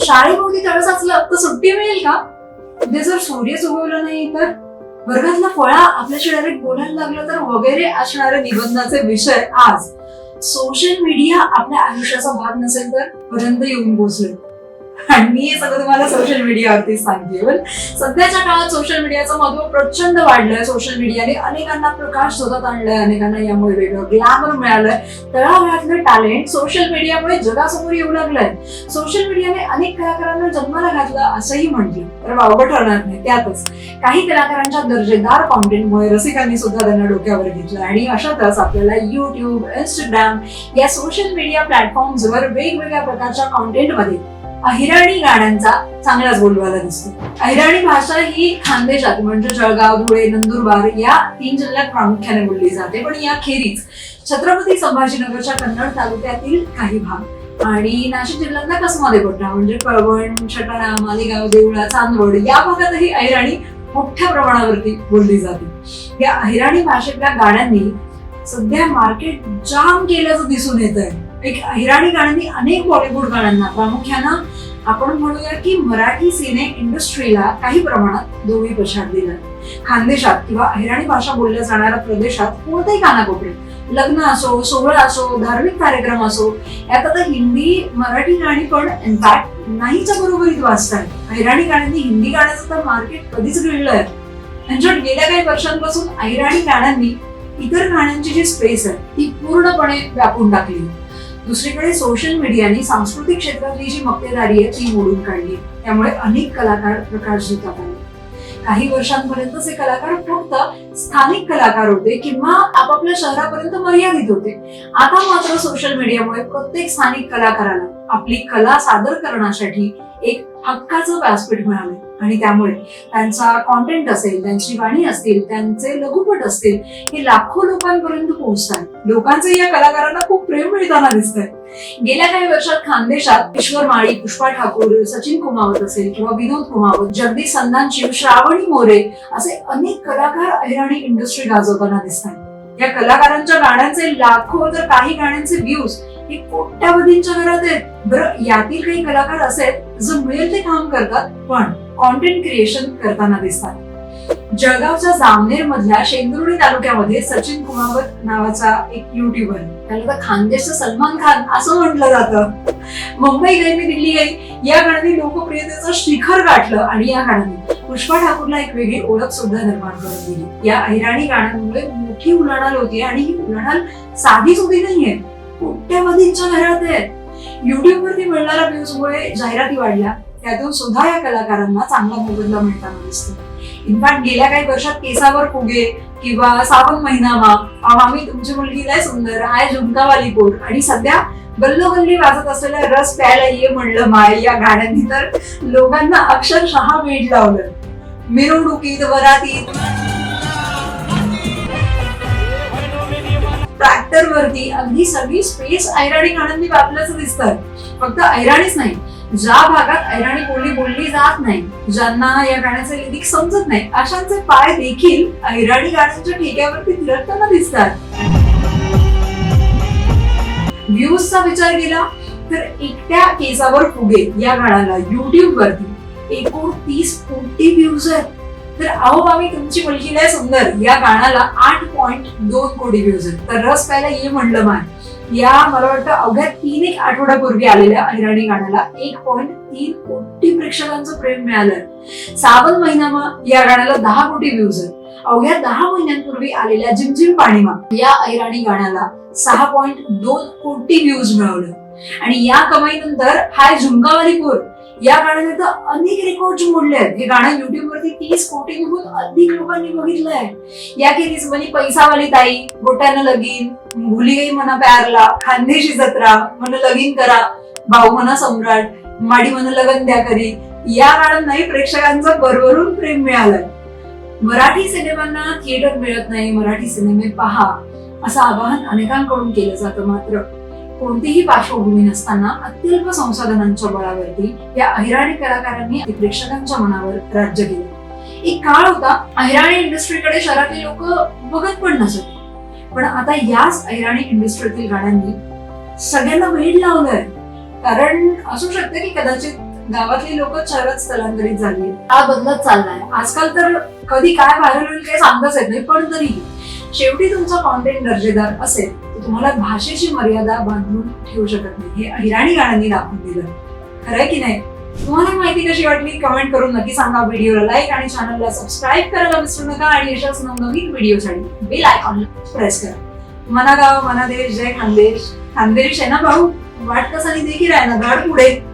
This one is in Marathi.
शाळेभोवती तळ साचलं तर सुट्टी मिळेल का? उद्या जर सूर्यच उगवला नाही तर वर्गातला फळा आपल्याशी डायरेक्ट बोलायला लागलं तर वगैरे असणारे निबंधाचे विषय आज. सोशल मीडिया आपल्या आयुष्याचा भाग नसेल तर पर्यंत येऊन पोहोचले आणि मी हे सगळं तुम्हाला सोशल मीडियावरती सांगते. पण सध्याच्या काळात सोशल मीडियाचं महत्त्व प्रचंड वाढलंय. सोशल मीडियाने अनेकांना प्रकाश शोधत आणलाय. अनेकांना यामुळे वेगळं ग्लॅमर मिळालंय. तळागाळातलं टॅलेंट सोशल मीडियामुळे जगासमोर येऊ लागलंय. सोशल मीडियाने अनेक कलाकारांना जन्माला घातलं असंही म्हटलं. तर वावगं ठरणार नाही त्यातच. काही कलाकारांच्या दर्जेदार कॉन्टेंटमुळे रसिकांनी सुद्धा त्यांना डोक्यावर घेतलं. आणि अशातच आपल्याला युट्यूब इंस्टाग्राम या सोशल मीडिया प्लॅटफॉर्म्सवर वेगवेगळ्या प्रकारच्या कॉन्टेंटमध्ये अहिराणी गाण्यांचा चांगलाच बोलवायला दिसतो. अहिराणी भाषा ही खानदेशात म्हणजे जळगाव धुळे नंदुरबार या तीन जिल्ह्यात प्रामुख्याने बोलली जाते. पण याखेरीज छत्रपती संभाजीनगरच्या कन्नड तालुक्यातील काही भाग आणि नाशिक जिल्ह्यातला कसमादे पट्टा म्हणजे कळवण छटाणा मालेगाव देवळा चांदवड या भागातही अहिराणी मोठ्या प्रमाणावरती बोलली जाते. या अहिराणी भाषेतल्या गाण्यांनी सध्या मार्केट जाम केल्याचं दिसून येत आहे एक अहिराणी गाण्यांनी अनेक बॉलिवूड गाण्यांना प्रामुख्यानं आपण म्हणूया की मराठी सिने इंडस्ट्रीला काही प्रमाणात दोन्ही पछाड दिलं. खानदेशात किंवा अहिराणी भाषा बोलल्या जाणाऱ्या प्रदेशात कोणतेही कानाकोपरे लग्न असो सोहळा असो धार्मिक कार्यक्रम असो यात आता हिंदी मराठी गाणी पण इनफॅक्ट नाहीच्या बरोबरीत वाचतात अहिराणी गाण्यांनी हिंदी गाण्याचं तर मार्केट कधीच घडलंय त्यांच्या म्हणजे गेल्या काही वर्षांपासून अहिराणी गाण्यांनी इतर गाण्यांची जी स्पेस आहे ती पूर्णपणे व्यापून टाकली. दुसरीकडे सोशल मीडियाने सांस्कृतिक क्षेत्रातली जी मक्तेदारी आहे ती मोडून काढली. त्यामुळे अनेक कलाकार प्रकाश झोतात आले काही वर्षांपर्यंतचे कलाकार फक्त स्थानिक कलाकार होते किंवा आपापल्या शहरापर्यंत मर्यादित होते. आता मात्र सोशल मीडियामुळे प्रत्येक स्थानिक कलाकाराला आपली कला सादर करण्यासाठी एक हक्काचं व्यासपीठ मिळाले आणि त्यामुळे त्यांचा कॉन्टेंट असेल त्यांची गाणी असतील त्यांचे लघुपट असतील हे लाखो लोकांपर्यंत पोहोचतात. लोकांचे या कलाकारांना खूप प्रेम मिळताना दिसतंय. गेल्या काही वर्षात खानदेशात ईश्वर माळी पुष्पा ठाकूर सचिन कुमावत असेल किंवा विनोद कुमावत जगदीश संदांची श्रावणी मोरे असे अनेक कलाकार अहिराणी इंडस्ट्री गाजवताना दिसतात या कलाकारांच्या गाण्यांचे लाखो तर काही गाण्यांचे व्ह्यूज हे कोट्यावधींच्या घरात आहेत. बरं यातील काही कलाकार असे आहेत मिळेल ते काम करतात पण कॉन्टेंट क्रिएशन करताना दिसतात. जळगावच्या जामनेर मधल्या शेंदुर्डी तालुक्यामध्ये सचिन कुमावत नावाचा एक युट्यूबर त्याला तर खानदेश सलमान खान असं म्हटलं जातं. मुंबई गई मी दिल्ली गई या गाण्याने लोकप्रियतेचं शिखर गाठलं आणि या गाण्याने पुष्पा ठाकूरला एक वेगळी ओळख सुद्धा निर्माण करून दिली. या अहिराणी गाण्यांमुळे मोठी उलाढाल होती आणि ही उलाढाल साधी सुधी नाहीये कोट्यावधींच्या घरात आहे. युट्यूबवरती मिळणाऱ्या व्ह्यूजमुळे जाहिराती वाढल्या. त्यातून सुद्धा या कलाकारांना चांगला मोबदला मिळताना दिसतो. इनफॅक्ट गेल्या काही वर्षात केसावर फुगे किंवा सावन महिनामा आम्ही तुमची मुलगी लय सुंदर आय झुमकावाली पोर आणि सध्या गल्लोगल्ली वाजत असलेल्या रस प्यायला ये म्हणलं माय या गाण्यांनी तर लोकांना अक्षरशः वेड लावलं. मिरवणुकीत वरातीत. ट्रॅक्टर वरती अगदी सगळी स्पेस ऐराणी गाण्यांनी व्यापल्याचं दिसतं फक्त ऐराणीच नाही ज्या भागात अहिराणी बोलली बोलली जात नाही ज्यांना या गाण्याचे लिरिक समजत नाही अशांचे पाय देखील अहिराणी गाण्यांच्या ठेक्यावरती थिरकताना दिसतात. व्ह्यूजचा विचार केला तर एकट्या केसावर फुगे या गाण्याला युट्यूब वरती एकोणतीस कोटी व्ह्यूज आहेत. तर अहो आम्ही तुमची मुलगी नाही सुंदर या गाण्याला आठ पॉइंट दोन कोटी व्ह्यूज आहेत. तर रस प्यायला ये म्हणलं मान या मला वाटतं अवघ्या तीन एक आठवड्यापूर्वी आलेल्या अहिराणी गाण्याला एक पॉईंट तीन कोटी प्रेक्षकांचं प्रेम मिळालं. सावन महिनामा या गाण्याला दहा कोटी व्ह्यूज आहेत. अवघ्या दहा महिन्यांपूर्वी आलेल्या जिमजिम पाणीमा या अहिराणी गाण्याला सहा पॉईंट दोन कोटी व्ह्यूज मिळवलं. आणि या कमाईनंतर हाय झुमकावाली पोर या गाण्याने तर अनेक रेकॉर्ड मोडले आहेत. हे गाणं युट्यूब वरती तीस कोटींहून अधिक लोकांनी बघितलंय. याखेरीज म्हणजे पैसावाली ताई गोट्यानं लगीन भुली गई प्यारला खानदेशी जत्रा म्हण लगीन करा भाऊ म्हणा सम्राट माडी म्हणा लगन द्या करी या गाण्यांनाही प्रेक्षकांचं भरभरून प्रेम मिळालंय. मराठी सिनेमांना थिएटर मिळत नाही मराठी सिनेमे पहा असं आवाहन अनेकांकडून केलं जातं मात्र. कोणतीही पार्श्वभूमी नसताना अत्यल्प संसाधनांच्या बळावरती या अहिराणी कलाकारांनी प्रेक्षकांच्या मनावर राज्य केलं. एक काळ होता अहिराणी इंडस्ट्रीकडे शहरातील लोक बघत पण नसत. पण आता याच अहिराणी इंडस्ट्रीतील गाण्यांनी सगळ्यांना वेळ लावलंय. कारण असू शकतं की कदाचित गावातली लोक शहरात स्थलांतरित झाली हा बदलत चाललाय. आजकाल तर कधी काय व्हायरल होईल काही सांगताच येत नाही पण तरी शेवटी तुमचा कॉन्टेंट दर्जेदार असेल तर तुम्हाला भाषेची मर्यादा बांधून ठेवू शकत नाही. हे हिराणी गाण्यांनी दाखवून दिलं. खरंय की नाही? तुम्हाला माहिती कशी वाटली? कमेंट करून नक्की सांगा व्हिडिओला लाईक आणि चॅनलला सबस्क्राईब करायला विसरू नका आणि अशाच नवनवीन व्हिडिओसाठी बेल आयकॉन प्रेस करा मना गाव मना देश जय खानदेश. खानदेश आहे ना भाऊ? वाट कसा देखील आहे ना गाड पुढे.